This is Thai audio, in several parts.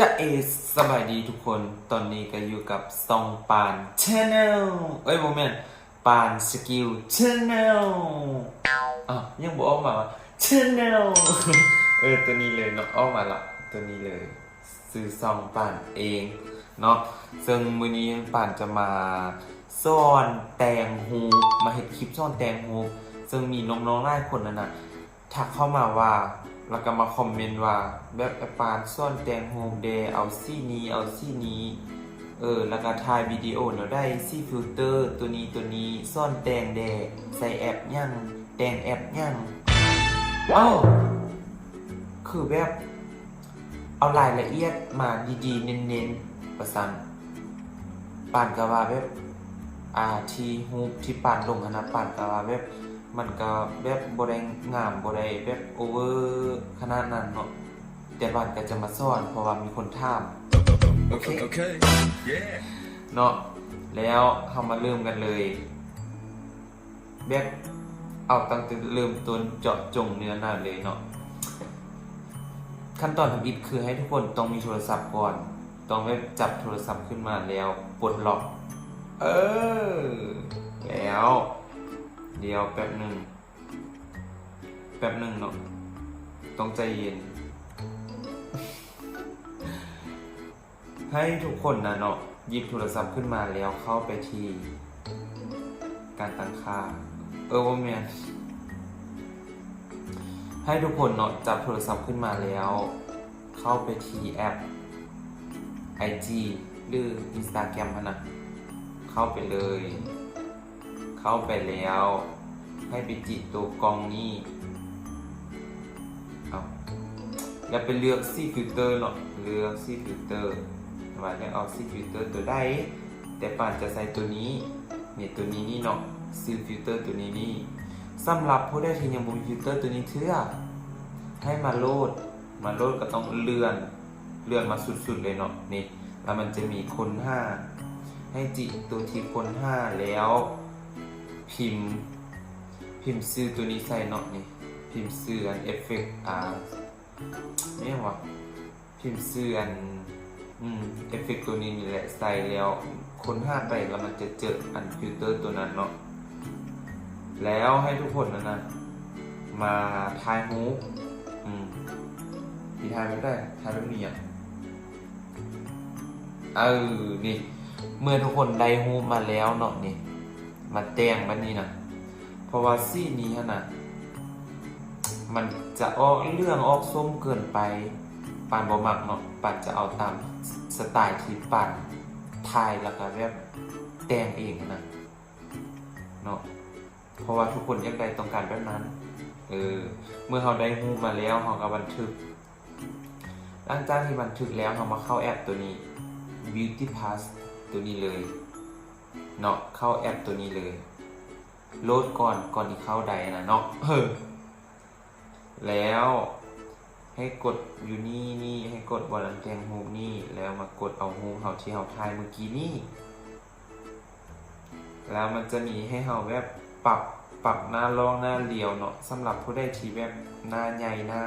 จะเอสบายดีทุกคน ตอนนี้ก็อยู่กับซองปานชแนลเอ้ยโมเมนต์ปานสกิลชแนลอะยังบอกออกมาว่าชแนลเออตัวนี้เลยเนาะออกมาละตัวนี้เลยซื้อซองปานเองเนาะซึ่งมื้อนี้ปานจะมาซ่อนแตงฮูมาเห็ดคลิปซ่อนแตงฮูซึ่งมีน้องๆหลายคนนั่นน่ะทักเข้ามาว่า แล้วก็มาคอมเมนต์ว่าแบบแอปานซ่อนแตงโฮมเดย์เอาซี่นี้เอาซี่นี้ เออ แล้วก็ถ่ายวิดีโอเนาได้ซี่ฟิลเตอร์ตัวนี้ตัวนี้ซ่อนแตงแดใส่แอปยั่งแตงแอปยั่งว้าวคือแบบเอารายละเอียดมาดีๆ เน้นๆ ประสันปานก็ว่าแบบอาทีฮูปที่ปานลงนะปานก็ว่าแบบ มันก็แบบบ่ได้งามบ่ได้แบบโอเวอร์ขนาดนั้นเนาะแต่บ้านก็จะมาสอนเพราะว่ามีคนถามโอเค Okay. Yeah. เนาะแล้วเฮามาเริ่มกันเลย แบบเอาตั้งแต่เริ่มต้นเจาะจงเนื้อหน้าเลยเนาะขั้นตอนทำอิฐคือให้ทุกคนต้องมีโทรศัพท์ก่อน ต้องแบบจับโทรศัพท์ขึ้นมาแล้วปลดล็อก เออ แล้ว เดี๋ยวแป๊บหนึ่ง แป๊บหนึ่งเนาะ ต้องใจเย็น ให้ทุกคนนะเนาะหยิบโทรศัพท์ขึ้นมาแล้วเข้าไปที่ การตั้งค่า เออว่าแมนให้ทุกคนเนาะจับโทรศัพท์ขึ้นมาแล้ว เข้าไปที่แอป IG หรือ Instagram มันนะเข้าไปเลย เข้าไปแล้ว ให้ไปจิตัวกองนี้เอาแล้วไปเลือกซีฟิลเตอร์เนาะเลือกซีฟิลเตอร์ว่าจะเอาซีฟิลเตอร์ตัวใดแต่ป่านจะใส่ตัวนี้เนี่ยตัวนี้นี่เนาะซีฟิลเตอร์ตัวนี้นี่สำหรับผู้ได้ที่ยังบ่มีฟิลเตอร์ตัวนี้เถื่อให้มาโหลดมาโหลดก็ต้องเลื่อนเลื่อนมาสุดๆเลยเนาะนี่แล้วมันจะมีคนห้าให้จิตัวที่คนห้าแล้ว พิมพ์ พิมพ์ซื้อตัวนี้ใส่เนาะนี่ พิมพ์ซื้ออันเอฟเฟกต์อ่าไม่วะพิมพ์ซื้ออันอืมเอฟเฟกต์ตัวนี้นี่แหละใส่แล้วค้นหาไปแล้วมันจะเจออันฟิลเตอร์ตัวนั้นเนาะแล้วให้ทุกคนนะนะมาทายฮูปอืมที่ทายไม่ได้ทายไม่มีอะเออนี่เมื่อทุกคนได้ฮูปมาแล้วเนาะนี่ มาแต่งมันนี่นะเพราะว่าซี่นี้นะมันจะออกเรื่องออกส้มเกินไปปานบ่มักเนาะปานจะเอาตามสไตล์ที่ปานทายแล้วก็แบบแต่งเองนะเนาะเพราะว่าทุกคนยากได้ต้องการแบบนั้น เออ เมื่อเราได้ฮูมาแล้วเราก็บันทึก หลังจากที่บันทึกแล้วเรามาเข้าแอปตัวนี้ Beauty Pass ตัวนี้เลย เนาะเข้าแอปตัวนี้เลย โหลดก่อนก่อนที่เข้าใดนะเนาะเออแล้วให้กดอยู่นี่นี่ให้กดบอลลันแตงโฮูปนี่ แล้วมากดเอาโฮูปเฮาที่เฮาทายเมื่อกี้นี่ แล้วมันจะมีให้เฮาแบบปรับปรับหน้าล่องหน้าเรียวเนาะสำหรับผู้ได้ที่แบบหน้าใหญ่หน้า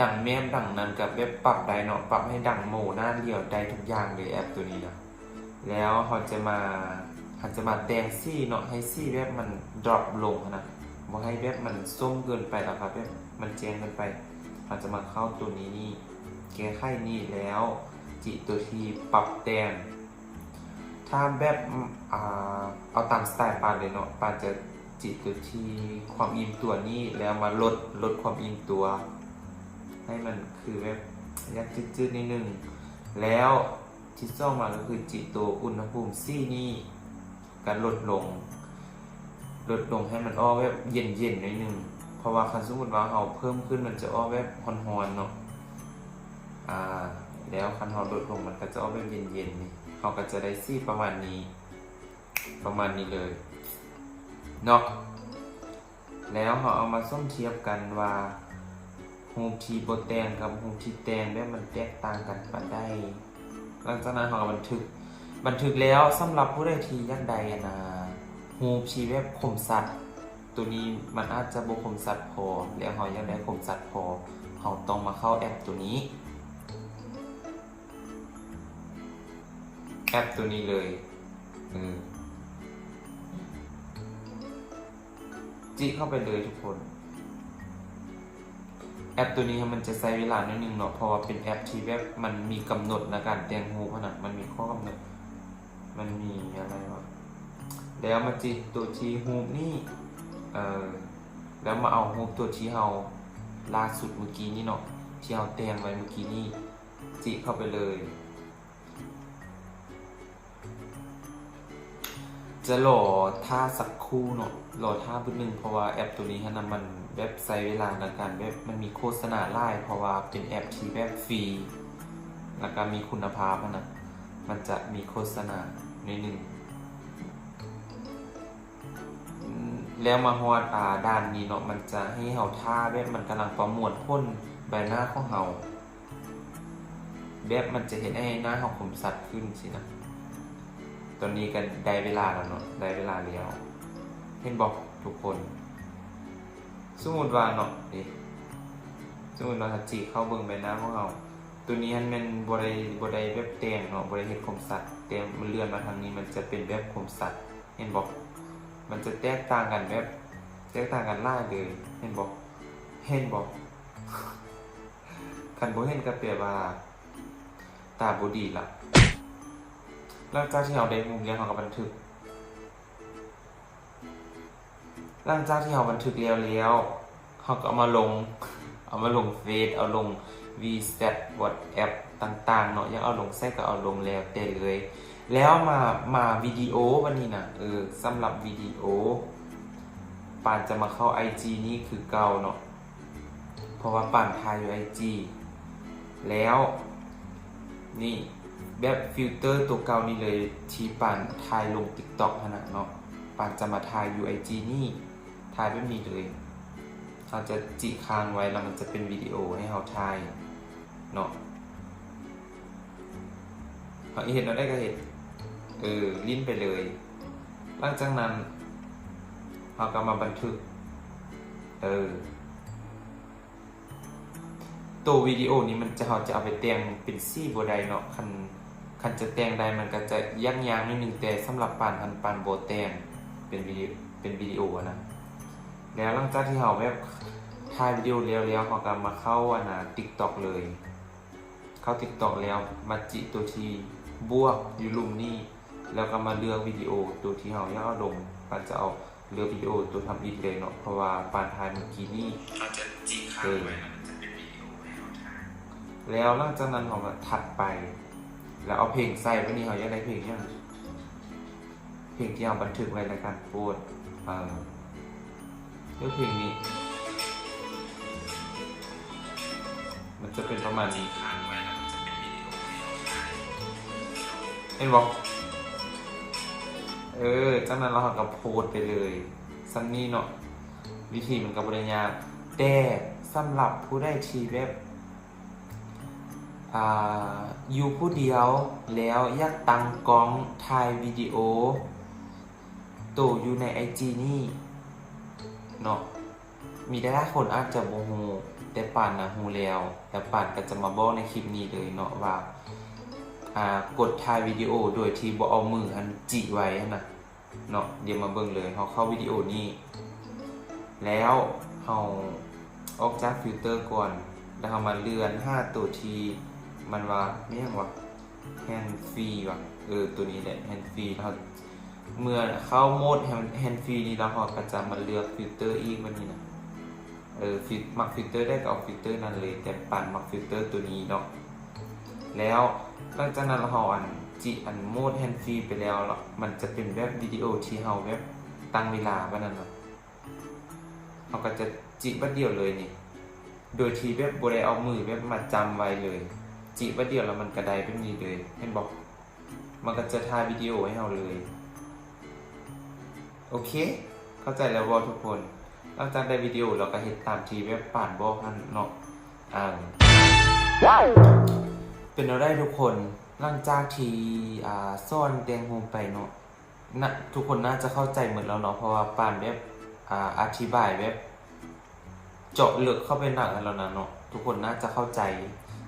ดังแม่มดังนั้นกับแบบปรับได้เนาะปรับให้ดังโมหน้าเรียวได้ทุกอย่างเลยแอปตัวนี้นะ แล้วเขาจะมาเขาจะมาแตงซี่เนาะให้ซี่แบบมันดรอปลงนะบ่ให้แบบมันส้มเกินไปแล้วครับแบบมันเจงเกินไปเขาจะมาเข้าตัวนี้นี่แก้ไขนี่แล้วจิตัวที่ปรับแต่งถ้าแบบอ่าเอาตามสไตล์ปานเลยเนาะปานจะจิตัวที่ความอิ่มตัวนี้แล้วมาลดลดความอิ่มตัว ให้มันคือแบบยักจืดๆนิดนึง แล้ว ที่ซ่องมาก็คือจิตตัวอุณหภูมิซี่นี่การลดลง ลดลงให้มันอ้อแบบเย็นเย็นหน่อยหนึงเพราะว่าคันสมมติว่าเราเพิ่มขึ้นมันจะอ้อแบบฮอนๆเนาะอ่าแล้วคันเราลดลงมันก็จะอ้อแบบเย็นเย็นนี่เราก็จะได้ซี่ประมาณนี้ ประมาณนี้เลยเนาะแล้วเราเอามาส้มเทียบกันว่าฮูทีโบแตงกับฮูทีแตงแบบมันแตกต่างกันปานใด หลังจากนั้นเขาก็บันทึก บันทึกแล้วสำหรับผู้ใดทีย่างกใดนะฮูชีเว็บข่มสัตว์ตัวนี้มันอาจจะบุข่มสัตว์พอแล้วเขายางได้ข่มสัตว์พอเขาต้องมาเข้าแอปตัวนี้ แอปตัวนี้เลยอืมจิเข้าไปเลยทุกคน แอปตัวนี้มันจะใช้เวลานิดนึงเนาะเพราะว่าเป็นแอปที่แบบมันมีกำหนดในการแต่งรูปนะมันมีข้อกำหนด มันมีอะไรวะแล้วมาจิตัวที่รูนี่เออแล้วมาเอารูตัวที่เราล่าสุดเมื่อกี้นี่เนาะที่เราแต่งไว้เมื่อกี้นี่จิเข้าไปเลยจะโหลดท่าสักครู่เนาะโหลดท่าบึ้งหนึ่งเพราะว่าแอปตัวนี้ฮะนะมัน เว็บไซต์เวลาในการเว็บมันมีโฆษณาไล่เพราะว่าเป็นแอปที่แบบฟรี แล้วก็มีคุณภาพนะ มันจะมีโฆษณาในหนึ่ง แล้วมาฮอดอ่าด้านนี้เนาะมันจะให้เฮาท่าแบบมันกำลังประมวลพ่นใบหน้าของเฮาแบบมันจะเห็นให้หน้าเฮาคมสัดขึ้นสินะตอนนี้ก็ได้เวลาแล้วเนาะได้เวลาแล้วเห็นบอกทุกคน สมมติว่าเนาะนี่สมมติว่าถ้าจีเข้าเบิ่งใบหน้าของเราตัวนี้มันเป็นบริบริเว็บแตงเนาะบริเฮ็ดคมสัตว์แต่มันเลื่อนมาทางนี้มันจะเป็นเว็บคมสัตว์เห็นบอกมันจะแตกต่างกันแบบแตกต่างกันล่าเลยเห็นบอกเห็นบอกคันโบเห็นก็แปลว่าตาบดีละหลังจากที่เราได้มุมเรียงเขาก็บันทึก หลังจากที่เราบันทึกแล้วแล้วเขาก็เอามาลง เอามาลงเฟซเอาลง v s t a t WhatsApp ต่างๆเนาะยังเอาลงแทรกก็เอาลงแล้วแต่เลย แล้วมามาวิดีโอวันนี้นะเออสำหรับวิดีโอปานจะมาเข้า IG นี่คือเก่าเนาะเพราะว่าปานถ่ายอยู่ IG แล้วนี่แบบฟิลเตอร์ตัวเก่านี่เลยที่ปานถ่ายลง TikTok ขนาดเนาะปานจะมาถ่าย UIG นี่ ถ่ายแบบนี้เลยเราจะจิค้างไว้แล้วมันจะเป็นวิดีโอให้เราถ่ายเนาะพอเห็นเราได้ก็เห็นเออลิ้นไปเลย หลังจากนั้นเราก็มาบันทึก เออตัววิดีโอนี้มันจะเราจะเอาไปแต่งเป็นซี่บัวใดเนาะคันคันจะแต่งได้มันก็จะย่างยางๆนิดนึงแต่สำหรับปานคันปานโบแต่งเป็นวิดีเป็นวิดีโออะนะ แล้วหลังจากที่เราแบบถ่ายวิดีโอแล้วแล้วเราก็มาเข้าอันนะ TikTok เลย เข้า TikTok แล้วมาจิตัวที่บวกอยู่ลุมนี่แล้วก็มาเลือกวิดีโอตัวที่เราอยากเอาลงปานจะเอาเลือกวิดีโอตัวทำอินเลยเนาะเพราะว่าปานถ่ายเมื่อกี้นี่เราจะจีค้างไว้แล้วมันจะเป็นวิดีโอให้เราถ่ายแล้วหลังจากนั้นเรามาถัดไป แล้วเอาเพลงใส่ไว้นี่เขาอยากได้เพลงยังเพลงที่เราบันทึกไว้ในการโพสต์เอ่อ เลือกเพลงนี้ มันจะเป็นประมาณนี้ค้างไว้แล้วมันจะเป็นวิดีโอให้เราถ่ายเห็นบอกเออจากนั้นเราก็โพสต์ไปเลยซันนี่เนาะวิธีมันกับบริญากแต่สำหรับผู้ได้ทีเว็บอ่าอยู่ผู้เดียวแล้วอยากตั้งกล้องถ่ายวิดีโอ โตอยู่ในไอจีนี่ เนาะมีได้หลายคนอาจจะโมโหแต่ป่านนะฮูแล้วแต่ป่านก็จะมาบอกในคลิปนี้เลยเนาะว่าอ่ากดถ่ายวิดีโอโดยที่บ่เอามืออันจิไว้นะเนาะเดี๋ยวมาเบิ่งเลยเขาเข้าวิดีโอนี้ แล้วเอาออกจากฟิลเตอร์ก่อน แล้วเอามาเลื่อน 5 ตัวที มันว่าไม่ยังวะแฮนด์ฟรีวะเออตัวนี้แหละแฮนด์ฟรีแล้ว เมื่อเข้าโหมดแฮนด์ฟรีนี่แล้วเราก็จะมาเลือกฟิลเตอร์อีกมันนี่นะเออฟิลมักฟิลเตอร์ได้ก็เอาฟิลเตอร์นั้นเลย แต่ปั่นมักฟิลเตอร์ตัวนี้เนาะแล้วหลังจากนั้นเราหอันจิอันโหมดแฮนด์ฟรีไปแล้วเนาะมันจะเป็นแบบวิดีโอที่เราแบบตั้งเวลาไว้นั่นเนาะเราก็จะจิบัดเดียวเลยนี่ โดยที่แบบบได้เอามือแบบมาจำไว้เลย จิบัดเดียวแล้วมันกระไดแบบนี้เลยเห็นบอก มันก็จะถ่ายวิดีโอให้เราเลย โอเค เข้าใจแล้วบอทุกคนหลังจากได้วิดีโอเราก็เห็นตามทีเว็บป่านบอกกันเนาะอ่าเป็นเราได้ทุกคนหลังจากที่อ่าซ่อนแตงโมไปเนาะนะทุกคนน่าจะเข้าใจเหมือนเราเนาะเพราะว่าป่านเว็บอ่าอธิบายเว็บเจาะลึกเข้าไปหนักแล้วนะเนาะทุกคนน่าจะเข้าใจ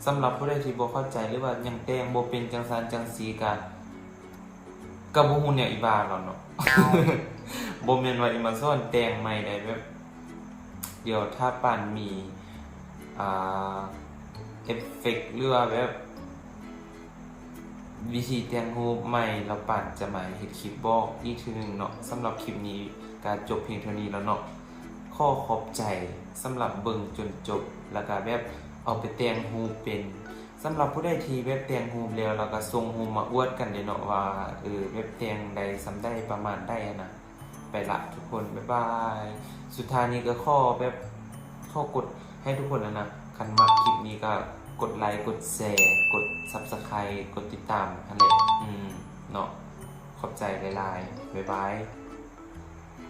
สำหรับผู้ใดที่บ่เข้าใจหรือว่ายังแต่งบ่เป็นจังซันจังสีกัน กับบ่ฮู้เนี่ยอีบาแล้วเนาะบ่แม่นว่าอีมาซ่อนแต่งใหม่ได้แบบเดี๋ยวถ้าปานมีอ่าเอฟเฟกต์หรือว่าแบบวิธีแต่งรูปใหม่แล้วปานจะมาเฮ็ดคลิปบอกอีกทีหนึงเนาะสำหรับคลิปนี้การจบเพียงเท่านี้แล้วเนาะขอขอบใจสำหรับเบิ่งจนจบ แล้วก็แบบเอาไปแต่งรูปเป็น สำหรับผู้ใดที่แบบแต่งรูปแล้วแล้วก็ส่งรูมาอวดกันเด้เนาะว่าเออแบบแต่งใดสำได้ประมาณได้นะไปละทุกคน บ๊ายบาย สุดท้ายนี้ก็ข้อแบบข้อกดให้ทุกคนแล้วนะคันมักคลิปนี้ก็กดไลค์ กดแชร์ กด Subscribe กดติดตามนั่นแหละอืม เนาะขอบใจหลายๆ บ๊ายบาย